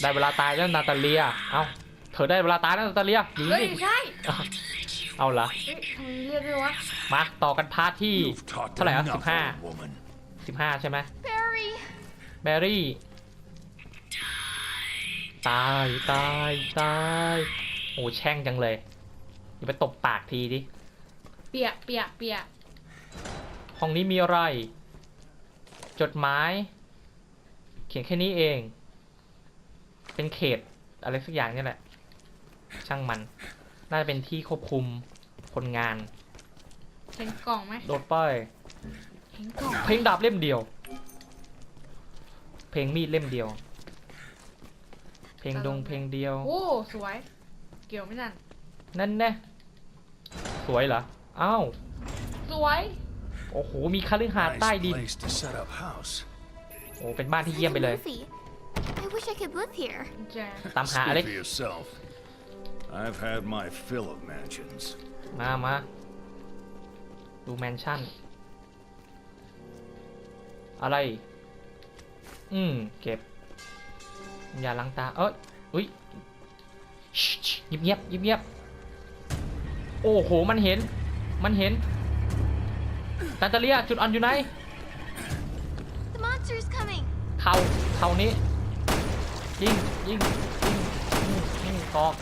ได้เวลาตายแล้วนาตาเลีย เอาเธอได้เวลาตายแล้วนาตาเลียหนีเฮ้ยสิไม่ใช่เอาเหรอเฮ้ยทำไมเรียกด้วยวะ มาต่อกันพาร์ทที่ You've talked เท่าไหร่อะ enough, สิบห้า old woman. สิบห้าใช่ไหม Barry. แบรี่ ตายตายตายโอ้แช่งจังเลยอย่าไปตบปากทีดิ เปียกเปียกเปียกห้องนี้มีอะไร จดหมาย เขียนแค่นี้เอง เป็นเขตอะไรสักอย่างเนี่ยแหละ ช่างมัน น่าจะเป็นที่ควบคุมคนงาน เห็นกล่องไหมโดดไป้ายเห็นกล่องเพลงดาบเล่มเดียว เพลงมีดเล่มเดียว เพลงดงเพลงเดียว โอ้สวย เกี่ยวไม่นั่น นั่นแน่สวยเหรอ อ้าว สวย โอ้โห มีคฤหาสน์ Nice ใต้ดิน place to set up house. โอ้ เป็นบ้านที่เยี่ยมไปเลย Luffy. I wish I could live here. กุญแจตามหา Speak อเล็ก for yourself. I've had my fill of mansions. มามา ดูแมนชั่น อะไร อืม เก็บ อย่าล้างตา เอ้ย อุ้ยเงียบเงียบเงียบเงียบๆโอ้โห มันเห็น มันเห็นตันตาเลียจุดอ่อนอยู่ไหน The monster's coming. เข่าเข่านี้ ยิงยิงยิงยิงยิงตอก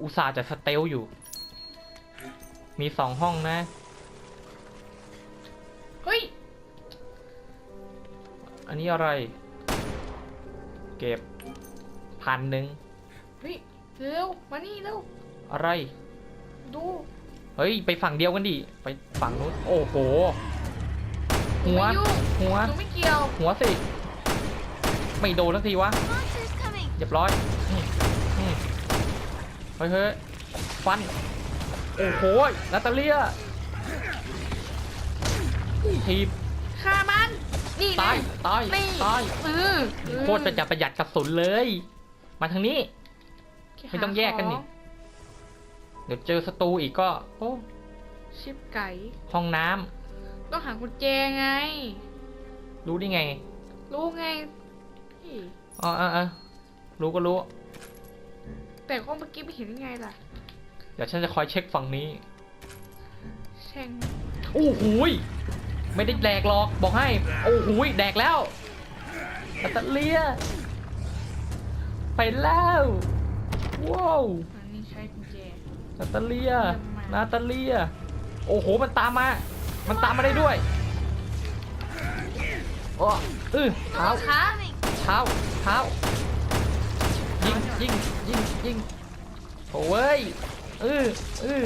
อุตส่าห์จะสเตลอยู่ มีสองห้องนะ เฮ้ย อันนี้อะไร เก็บพันหนึ่งเฮ้ย เร็ว มานี่เร็ว อะไร ดู เฮ้ย ไปฝั่งเดียวกันดิ ไปฝั่งนู้น โอ้โห หัว หัว ไม่เกี่ยว หัวสิ ไม่โดนสักทีวะ The monster's coming. เรียบร้อยอืมอืมเฮ้ยเฮ้ยฟัน โอ้โหนาตาเลียทีบฆ่ามันนี่ตายนี่ตายนี่ตายเออเออโคตรจะประหยัดกระสุนเลย มาทางนี้ ไม่ต้องแยกกันนี่หาขเดี๋ยวเจอศัตรูอีกก็ โอ้องชิบไก่ ห้องน้ำต้องหากุญแจไง รู้ได้ไง รู้ไงนี่ อ๋อเออเออรู้ก็รู้ แต่ก็เมื่อกี้ไม่เห็นไงล่ะ เดี๋ยวฉันจะคอยเช็คฝั่งนี้แช่งโอ้โหยไม่ได้แดกหรอกบอกให้ โอ้โหยแดกแล้วนาตาเลีย ไปแล้วว้าวอันนี้ใช้กุญแจนาตาเลียเยี่ยมมากนาตาเลีย โอ้โหมันตามมา มันตามมาได้ด้วยโอ้อื้อเท้าขา Coming. เท้าเท้ายิงยิงยิงยิงโอ้ยอืออือ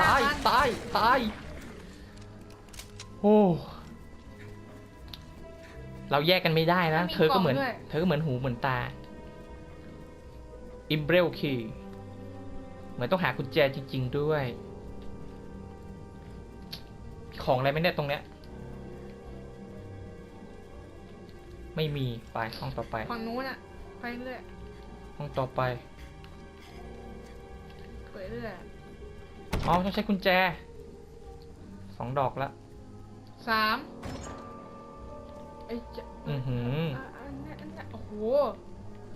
ตายตายตายโอ้เราแยกกันไม่ได้นะ เธอก็เหมือน เธอก็เหมือนหูเหมือนตา อิมเบรลคีเหมือนต้องหากุญแจจริง ๆ ด้วย ของอะไรไหม่เนี่ยตรงเนี้ย ไม่มีไปห้องต่อไป ฝั่งนู้นอะไปเรื่อยห้องต่อไปเปิดเรื่อยอ๋อต้องใช้กุญแจสองดอกละสามไอ้ยจะอือหือะอันเนี้ยอันเนี้ยโอ้โห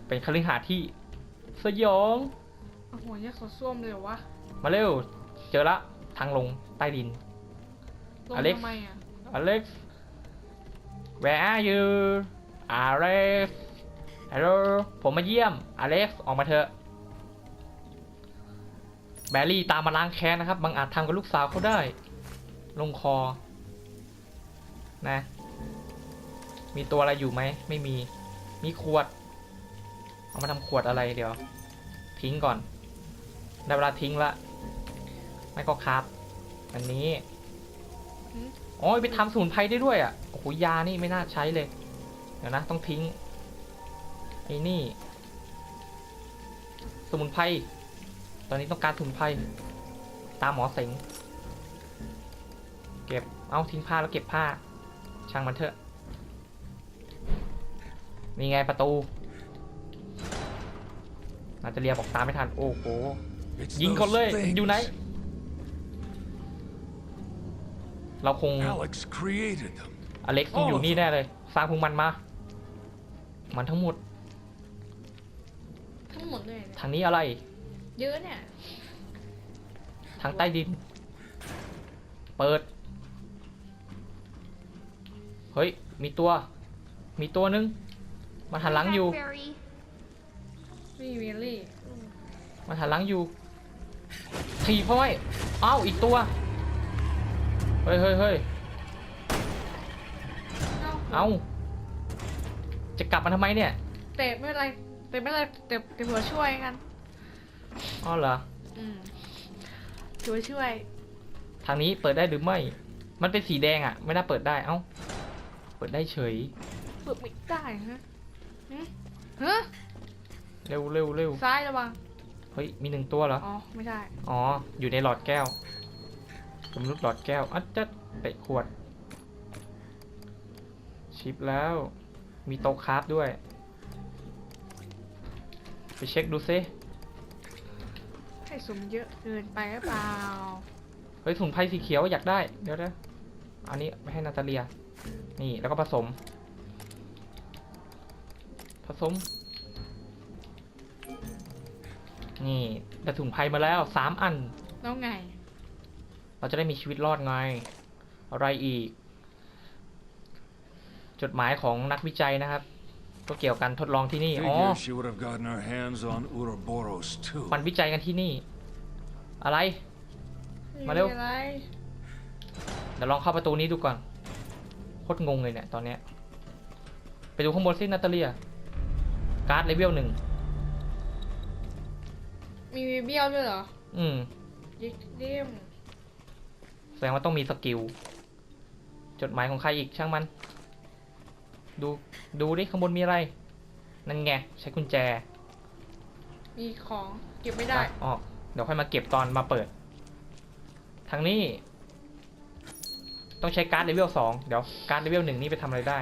เป็นคฤหาสน์ที่สยองโอ้โหเนี่ยเขาส้วมเลยเหรอวะมาเร็ว เจอละทางลงใต้ดิน ลงอเล็กทำไมอะ Alex where are you Alex hello ผมมาเยี่ยม Alex ออกมาเถอะ แบรี่ตามมาล้างแค้นนะครับ บางอาจทำกับลูกสาวเขาได้ ลงคอ นะ มีตัวอะไรอยู่ไหม ไม่มี มีขวด เอามาทำขวดอะไรเดี๋ยว ทิ้งก่อน ได้เวลาทิ้งละ ไม่ก็ครับ อันนี้ อ๋อ ไปทำสมุนไพรได้ด้วยอะ โอ้โห ยานี่ไม่น่าใช้เลย เดี๋ยวนะ ต้องทิ้ง ไอ้นี่ สมุนไพร ตอนนี้ต้องการสมุนไพร ตามหมอเสงเก็บ เอาทิ้งผ้าแล้วเก็บผ้า ช่างมันเถอะ นี่ไงประตูนาจะเรียบอกตามไม่ทัน โอ้โห It's ยิงก่อนเลย those อยู่ไหน things. เราคง Alex created them. อเล็กซ์ต้องอยู่นี่แน่เลย สร้างพวกมันมา มันทั้งหมด ทั้งหมดเลยเนี่ยทางนี้อะไร เยอะเนี่ยทางใต้ดิน เปิด เฮ้ย มีตัว มีตัวนึง มันหันหลังอยู่ Blackberry. นี่เวลลี่มันหันหลังอยู่ ถีบเข้าไว้เอ้าอีกตัว เฮ้ยเฮ้ยเฮ้ยเอ้าเอ้า จะกลับมาทำไมเนี่ย เตะไม่เป็นไรเตะไม่เป็นไรเตะเตะหัวช่วยกัน อ๋อเหรอ อืมช่วยช่วยทางนี้เปิดได้หรือไม่ มันเป็นสีแดงอะ่ะไม่น่าเปิดได้ เอ้า เปิดได้เฉย เปิดไม่ได้ฮะหึฮะเร็วเร็วเร็วซ้ายระวังเฮ้ย มีหนึ่งตัวเหรอ อ๋อไม่ใช่อ๋อ อยู่ในหลอดแก้วสมรุดหลอดแก้วอะจะเตะขวด ชิปแล้ว มีโต๊ะคราฟด้วย ไปเช็คดูซิให้สมเยอะเกินไปหรือเปล่า เฮ้ยถุงไพ่สีเขียวอยากได้ เดี๋ยวนะอันนี้ไปให้นาตาเลีย นี่แล้วก็ผสม ผสม นี่ได้ถุงไพ่มาแล้วสามอัน แล้วไง เราจะได้มีชีวิตรอดไง อะไรอีก จดหมายของนักวิจัยนะครับ ก็เกี่ยวกันทดลองที่นี่อ๋อ Figure she would have gotten her hands on Ouroboros too. มันวิจัยกันที่นี่ อะไร มาเร็วไอะไรเดี๋ยวลองเข้าประตูนี้ดูก่อนโคตรงงเลยเนี่ยตอนเนี้ยไปดูข้างบนสินาตาเลียการ์ดเลเวลหนึ่งมีเบี้ยวด้วยเหรอ อืมยิกเลี่ยมแสดงว่าต้องมีสกิล จดหมายของใครอีกช่างมัน ดูดูดิข้างบนมีอะไร นั่นไงใช้กุญแจ มีของเก็บไม่ได้ตัออกเดี๋ยวค่อยมาเก็บตอนมาเปิด ทางนี้ ต้องใช้การ์ดเลเวลสองเดี๋ยวการ์ดเลเวลหนึ่งนี่ไปทำอะไรได้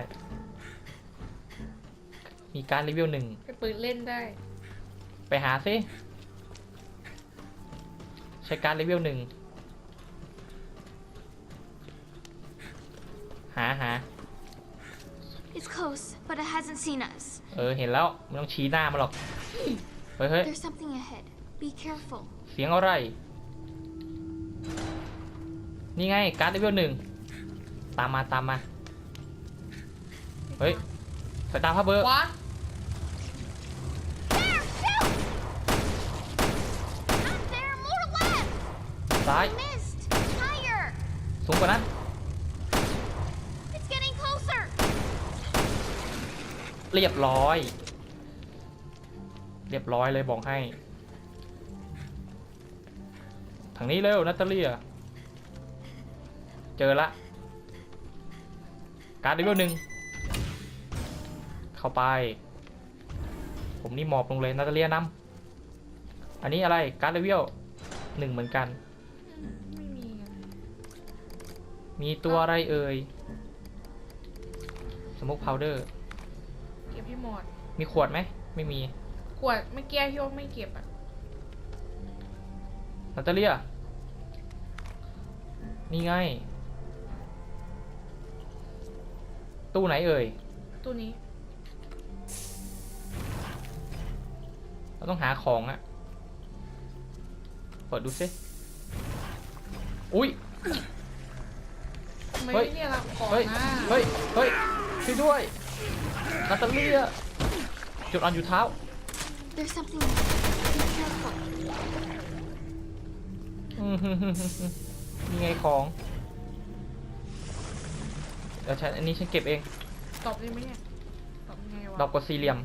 มีการ์ดเลเวลหนึ่งไปเปิดเล่นได้ ไปหาซิใช้การ์ดเลเวลหนึ่งหาหา It's close, but it hasn't seen us. เออ เห็นแล้วไม่ต้องชี้หน้ามาหรอก เฮ้ยเฮ้ย There's something ahead. Be careful. เสียงอะไร นี่ไง การ์ดเลเวลหนึ่ง ตามมาตามมา เฮ้ยสายตาพระเบอร์ ขวา There! Help! Out there! More left! ซ้าย I missed! Higher! สูงกว่านั้น เรียบร้อย เรียบร้อยเลยบอกให้ ทางนี้เร็วนัตเตอเลียเจอละ การ์ดเลเวลหนึ่งเข้าไป ผมนี่หมอบลงเลยนาตาเลียนำอันนี้อะไรการ์ดเลเวลหนึ่งเหมือนกันมมีตัวอะไรเอ่ยสมุกพาวเดอร์ เก็บให้หมด มีขวดไหม ไม่มี ขวดเมื่อกี้ที่ว่าไม่เก็บอะนาตาเลีย นี่ไง ตู้ไหนเอ่ย ตัวนี้ เราต้องหาของอะเปิดดูสิ อุ้ย ทำไมเฮ้ย ไม่เรียกเราของเฮ้ย นะ เฮ้ย เฮ้ยช่วยด้วย นาตาเลียจุดอ่อนอยู่เท้า There's something ahead. Be careful. อืมฮึ่มฮึ่มฮึ่มฮึ่มนี่ไงของเดี๋ยวฉันอันนี้ฉันเก็บเองตอบได้ไหมเนี่ยตอบยังไงวะดอกกดสี่เหลี่ยม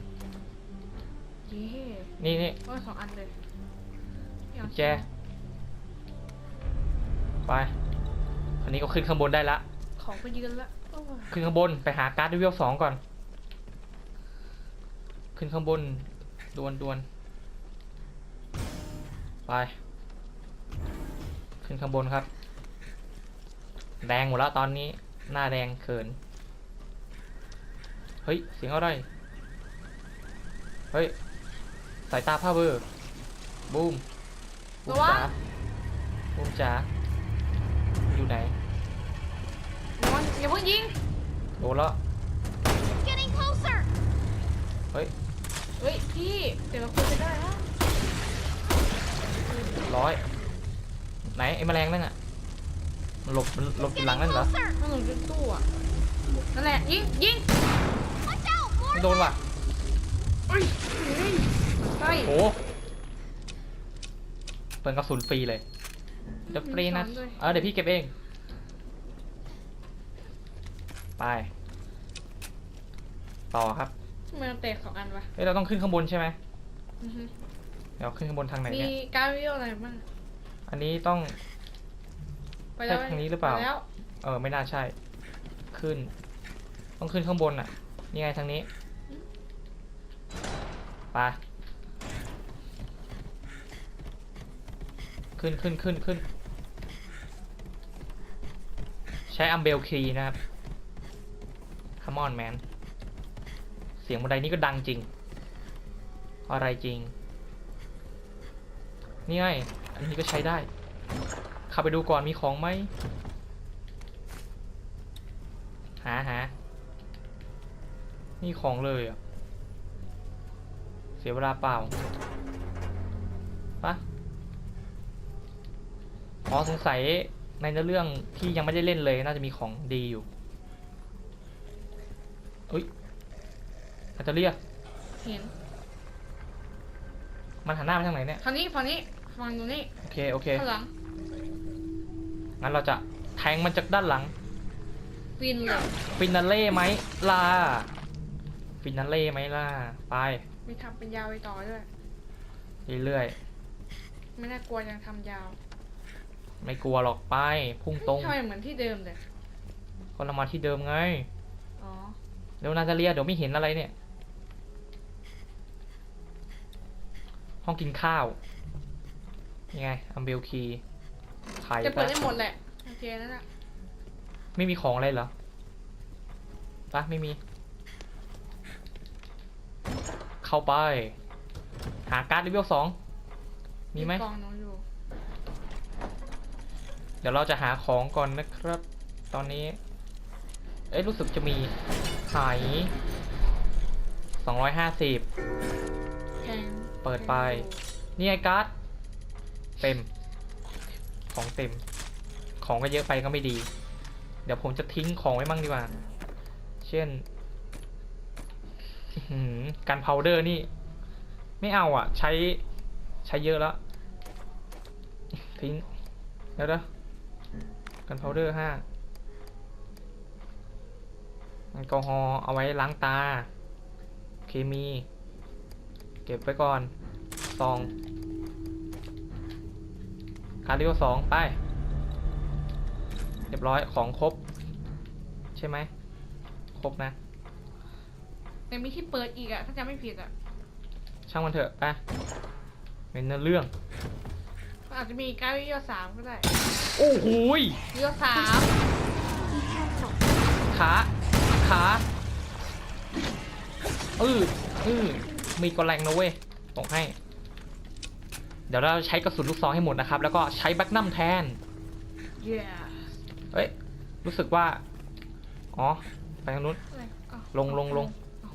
เย้นี่นี่เออสองอันเลยไม่เอาแจ ไป อันนี้ก็ขึ้นข้างบนได้ละ ของไปยืนละโอ้ยขึ้นข้างบนไปหาการ์ดเลเวลสองก่อน ขึ้นข้างบนดวนดวนไป ขึ้นข้างบนครับ แดงหมดแล้วตอนนี้ หน้าแดงเขิน เฮ้ย เสียงอะไร เฮ้ย สายตาผ้าเบอร์บูมบูมจ๋าบูมจ๋าอยู่ไหนนอนอย่าเพิ่งยิง โดนแล้ว It's getting closer! เฮ้ยเฮ้ยพี่เดี๋ยวเราคุยกันได้นะร้อยไหนไอ้แมลงนั่นอะมันหลบมันหลบอยู่หลังนั่นเหรอ Closer! มันหนุนเป็นตู้อะนั่นแหละยิงยิง Watch out! More ไม่โดนว่ะเอ้ยเฮ้ยใช่โอ้เปิดกระสุนฟรีเลยเดี๋ยวฟรีนะมีสอนด้วยเออเดี๋ยวพี่เก็บเอง ไป ต่อครับทำไมมันแตกสองอันวะเฮ้ยเราต้องขึ้นข้างบนใช่ไหมอือฮึเดี๋ยวขึ้นข้างบนทางไหนมีเนี่ย การวิดีโออะไรบ้าง อันนี้ต้อง ไปแล้วใช่ทางนี้หรือเปล่า ไปแล้ว เออไม่น่าใช่ ขึ้น ต้องขึ้นข้างบนอะ นี่ไงทางนี้ไปขึ้นขึ้นขึ้นขึ้น ใช้อัมเบลคีนะครับ Come on man เสียงบันไดนี้ก็ดังจริง อะไรจริง นี่ไง อันนี้ก็ใช้ได้ข้าไปดูก่อนมีของไหม หาหานี่ของเลยอะ เสียเวลาเปล่าปะอ๋อสงสัยในเนื้อเรื่องที่ยังไม่ได้เล่นเลยน่าจะมีของดีอยู่เอ้ย อาจจะเรียก เห็นมันหันหน้าไปทางไหนเนี่ยฝั่งนี้ฝั่งนี้ฝั่งตรงนี้โอเค โอเค ข้างหลังงั้นเราจะแทงมันจากด้านหลังฟินเลยฟินาเล่ไหมล่ะ ฟินาเล่ไหมล่ะ ไปมีทำเป็นยาวไปต่อด้วย เรื่อยไม่น่ากลัวยังทำยาวๆ ไม่กลัวหรอกไป พุ่งตรงทำไมเหมือนที่เดิมเลยก็เรามาที่เดิมไง อ๋อ เดี๋ยวนาตาเลียเดี๋ยวไม่เห็นอะไรเนี่ย ห้องกินข้าว ยังไงอัมเบลคีไข่จะเปิดปะได้หมดแหละ โอเคนั่นแหละไม่มีของอะไรเหรอปะไม่มี เข้าไป หาการ์ดเลเวลสอง มีไหมกล่องหนูอยู่ เดี๋ยวเราจะหาของก่อนนะครับ ตอนนี้ เอ้ยรู้สึกจะมีไข่สองร้อยห้าสิบแพง เปิดไป นี่ไงการ์ด เต็ม ของเต็ม ของก็เยอะไปก็ไม่ดี เดี๋ยวผมจะทิ้งของไว้มั่งดีกว่า เช่นกันพาวเดอร์นี่ ไม่เอาอะ ใช้ใช้เยอะแล้ว ทิ้งเดี๋ยวนะกันพาวเดอร์ห้าแอลกอฮอล์เอาไว้ล้างตา เคมี เก็บไว้ก่อนซองคาร์ดิโอสองไปเรียบร้อยของครบ ใช่ไหมครบนะ แต่มีที่เปิดอีกอะถ้าจำไม่ผิดอะช่างมันเถอะไปเป็นเนื้อเรื่องก็อาจจะมีการวิดีโอสามก็ได้โอ้โหยวิดีโอสาม Be careful. ขาขาเออเออ มีกระแรงนะเว้ยบอกให้ เดี๋ยวเราใช้กระสุนลูกซองให้หมดนะครับ แล้วก็ใช้แบ็กนัมแทนเย้เอ้ย รู้สึกว่า อ๋อ ไปทางนู้น อะไรอ้าวลงลงลง อ้าว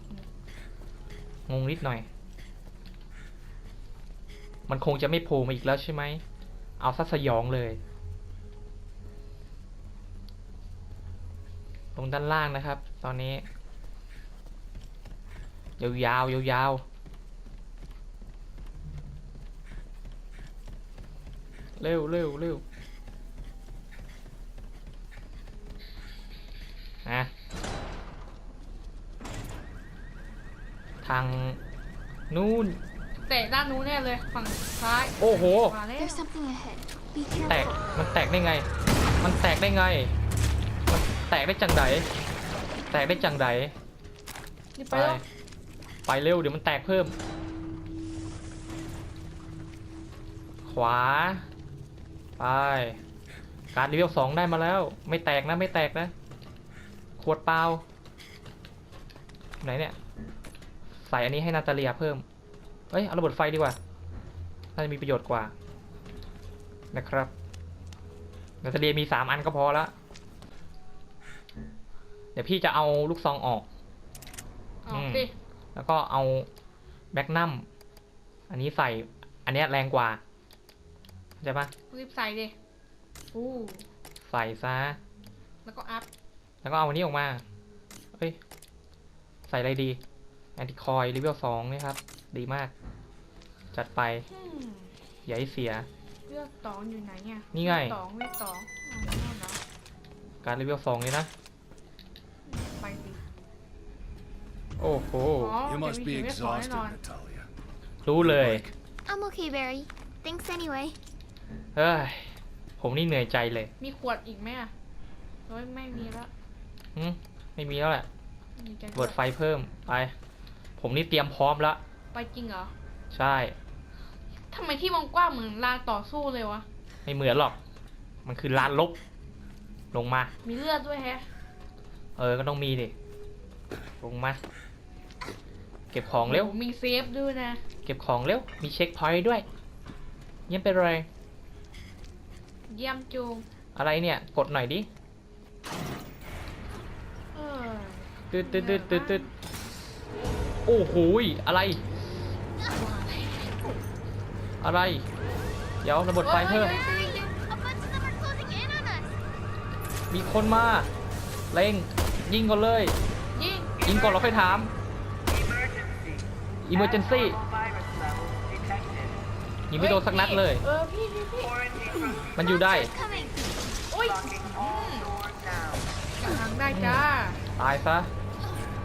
งงนิดหน่อย มันคงจะไม่โผล่มาอีกแล้วใช่ไหม เอาซัสยองเลย ลงด้านล่างนะครับ ตอนนี้ ยาวยาวยาวๆ เร็วเร็วเร็วนะทางนู่น เตะด้านนู้นแน่เลยฝั่งซ้ายโอ้โห มาแล้ว There's something ahead. Be แตก careful. มันแตกได้ไง มันแตกได้ไง มันแตกได้จังไดแตกได้จังไดนี่ไปไป แล้วไปเร็วเดี๋ยวมันแตกเพิ่ม ขวา ไป การรีวิวสองได้มาแล้ว ไม่แตกนะไม่แตกนะ ขวดเปล่าไหนเนี่ย ใส่อันนี้ให้นาตาเลียเพิ่ม เอ้ย เอาระเบิดไฟดีกว่า น่าจะมีประโยชน์กว่า นะครับ นาตาเลียมีสามอันก็พอละ เดี๋ยวพี่จะเอาลูกซองออกออกอืมสิแล้วก็เอาแบกนัม อันนี้ใส่ อันเนี้ยแรงกว่าเข้า ใจปะรีบใส่ดิอู้ใส่ซะ แล้วก็อัพ แล้วก็เอาอันนี้ออกมา เฮ้ย ใส่อะไรดี แอนติคอยเลเวลสองนี่ครับ ดีมาก จัดไปอืมอย่าให้เสีย เลือกตองอยู่ไหนอะนี่ไงเลือกตองเลือกตองอ๋อนั่นเหรอการเลเวลสองเลยนะ ไปดิโอ้โหอ๋อ You จะ must มี be เสียงเรียกของแน่ exhausted, นอน Natalia. รู้เลย I'm okay, Barry. Thanks anyway. เฮ้ย ผมนี่เหนื่อยใจเลยมีขวดอีกไหมอะโอ้ยไม่มีแล้วหึไม่มีแล้วแหละมีใจเบิดไฟเพิ่ม ไป ผมนี่เตรียมพร้อมแล้วไปจริงเหรอใช่ ทำไมที่มองกว้างเหมือนลานต่อสู้เลยวะ ไม่เหมือนหรอก มันคือลานลบ ลงมา มีเลือดด้วยแฮะ เออ ก็ต้องมีดิ ลงมา เก็บของเร็วโอ้มีเซฟด้วยนะ เก็บของเร็ว มีเช็คพอยต์ด้วย เยี่ยมไปเลย เยี่ยมจูงอะไรเนี่ย กดหน่อยดิเออตึ๊ดตึ๊ดตึ๊ดตึ๊ดตึ๊ดโอ้โหยอะไร อะไร เดี๋ยวระเบิดไฟเพิ่ม A bunch of them are closing in on us. มีคนมาเล็งยิงก่อนเลยยิงยิงก่อนเราค่อยถาม Emergency. ยิงไม่โดนสักนัดเลย เออพี่พี่พี่ Quarantine procedure มันอยู่ได้ Monsters coming. โอ้ย locking all doors now. ทางได้จ้าตายซะ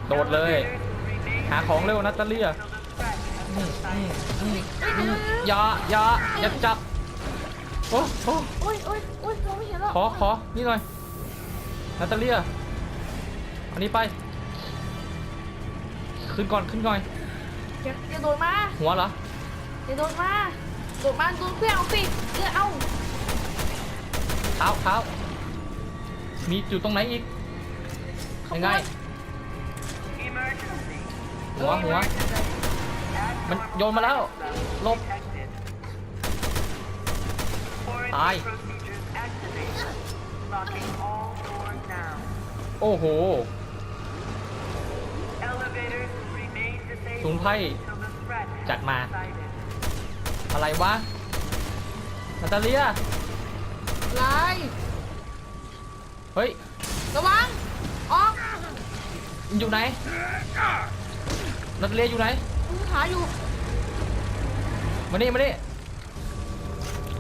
โดดเลย Elevators remain หาของเร็วนัตเตาเลีย until the threat has อืมอืม subsided. อืมอืมอย่าอย่าอย่าจับโอ้โอ้โอ้ยโอ้ยโอ้ยมองไม่เห็นแล้วขอขอนี่หน่อยนาตาเลียอันนี้ไป ขึ้นก่อนขึ้นก่อนอย่าอย่าโดดมา หัวเหรออย่าโดดมา โดดมาโดนเพื่อนเอาสิเลือดเอาเท้าเท้ามีจุดตรงไหนอีกยังไง Emergency. หัวหัว มันโยนมาแล้วลบ Detected. ตาย Quarantine procedures activated. Locking all doors now. โอ้โห Elevators remain สูน disabled ไพ่ until the threat has จัดมา subsided. อะไรวะนาตาเลียลายเฮ้ย ระวัง ออกมันอยู่ไหนนาตาเลียอยู่ไหนมึงหาอยู่ มานี่มานี่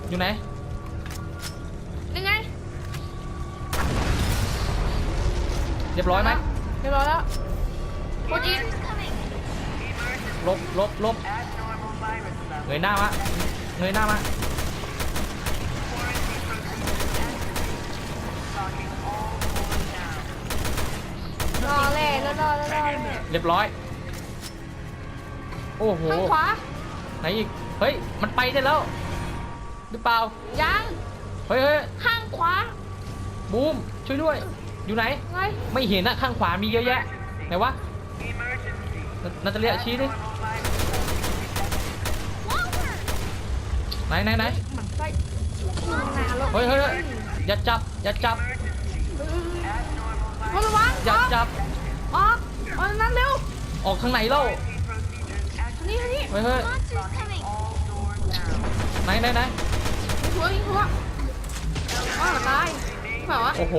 อยู่ไหน ยังไง เรียบร้อยไหมเรียบร้อยแล้วโคจิน Monsters coming. ลบลบลบ Abnormal virus เง levels. ยหน้ามาเงยหน้ามา Quarantine procedures activated. Locking all doors now. รอแล่แล้วรอแล้วรอแล่เรียบร้อย โอ้โหข้างขวา ไหนอีก เฮ้ย มันไปได้แล้ว หรือเปล่า ยัง เฮ้ยเฮ้ยข้างขวา บูม ช่วยด้วย อยู่ไหน ไงไม่เห็นอะข้างขวามีเยอะแยะ ไหนวะ Emergency. นานาตาเลียชี้ดิ นไหนไหนหมันไส้นานแล้วเฮ้ยเฮ้ยเฮ้ยอย่าจับอย่าจับระวังอย่าออกจับออกเออนั่นเร็วออกข้างไหนเล่า Procedures นี่นี่เฮ้ยเฮ้ย Monsters coming. all doors now. ไหนไหนไหนหัวยิงหัวอ้าวตายแบบว่าโอ้โห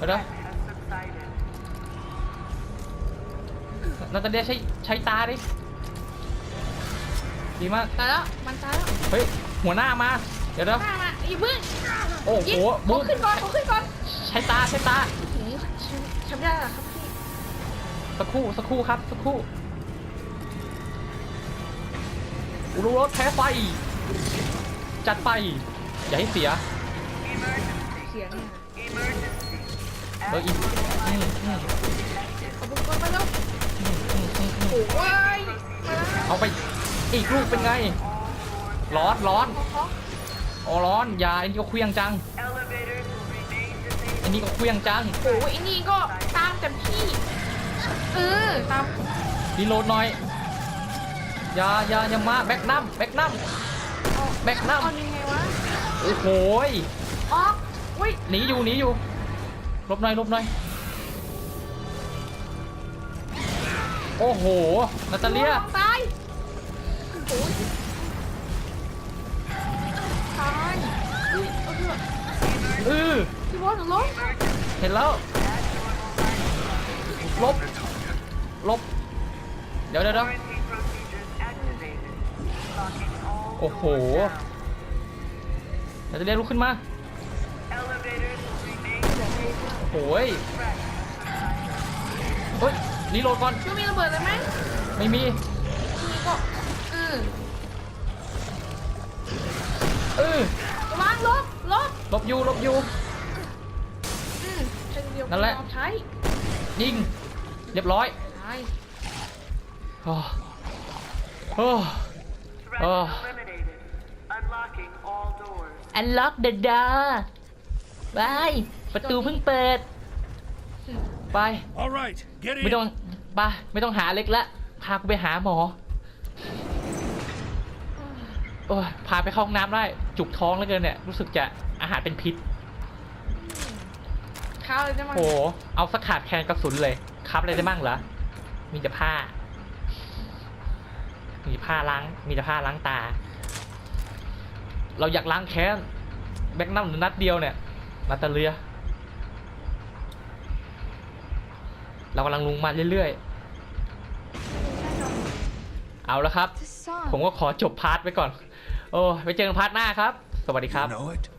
Until the เดี๋ยวนะ threat has subsided. นาตาเลียใช้ใช้ตาดิ ดีมาก ตายแล้ว มันตายแล้วเฮ้ย หัวหน้ามา เดี๋ยวเดี๋ยวหน้ามาอย่าเพิ่งโอ้โหยิงบูเอามขึ้นก่อนเอาขึ้นก่อนใช้ตาใช้ตาโอ้โหฉันฉันไม่ได้หรอกครับพี่สักครู่สักครู่ครับสักครู่อุรุรถแพ้ไฟ จัดไป อย่าให้เสีย เสียงเนี่ย Emergency. เอออีกอืมอืมเอาบุกคนไปแล้วอืมอืมอืมอืมโอ้ยมาแล้วเอาไป อีกลูกเป็นไง ร้อนร้อนขอขออ๋อร้อนอยาอันนี้ก็เคลี้ยงจัง Elevators will remain disabled. อันนี้ก็เคลี้ยงจังโอ้ยไอ้นี่ก็ตามแต่พี่เออตามรีโหลดหน่อยอย่าอย่าอย่ามาแบ็กนัมแบ็กนัมแบ็กนัมเอายังไงวะโอ้โหยออกอุ้ยหนีอยู่หนีอยู่หลบหน่อยหลบหน่อยโอ้โอ้โหนาตาเลีย เออพี่บอลหนูล้มเห็นแล้วลบลบ เดี๋ยวเดี๋ยวเดี๋ยว Quarantine procedures activated. Locking all โอ้โห doors now. นาตาเลียลุกขึ้นมา Elevators remain โอ้ยเฮ้ยรีโหลดก่อนพี่มีระเบิดเลยไหมไม่มีมีก็เออเออระวังลบ ลบลบอยู่ลบอยู่อืมเป็นเดียวกันั่นแหละยอมใช้ยิง เรียบร้อยใช่โอ้โอ้ Threat Oh. eliminated. Unlocking all doors. unlock the door ไปประตูเพิ่งเปิด ไป All right, get ไม่ in. ต้องไปไม่ต้องหาเล็กละ พากูไปหาหมอ โอ้ยพาไปเข้าห้องน้ำได้ จุกท้องแล้วเกินเนี่ย รู้สึกจะ อาหารเป็นพิษข้าวเลยได้ไหมโอ้โหเอาสักขาดแคลนกระสุนเลยครับอะไรได้บ้างเหรอมีแต่ผ้า มีผ้าล้าง มีแต่ผ้าล้างตา เราอยากล้างแค้นแบกนัมนัดเดียวเนี่ยนาตาเลียเรากำลังลงมาเรื่อยๆ เอาละครับ The song. ผมก็ขอจบพาร์ทไว้ก่อน โอ้ ไปเจอกันพาร์ทหน้าครับ สวัสดีครับ You know it?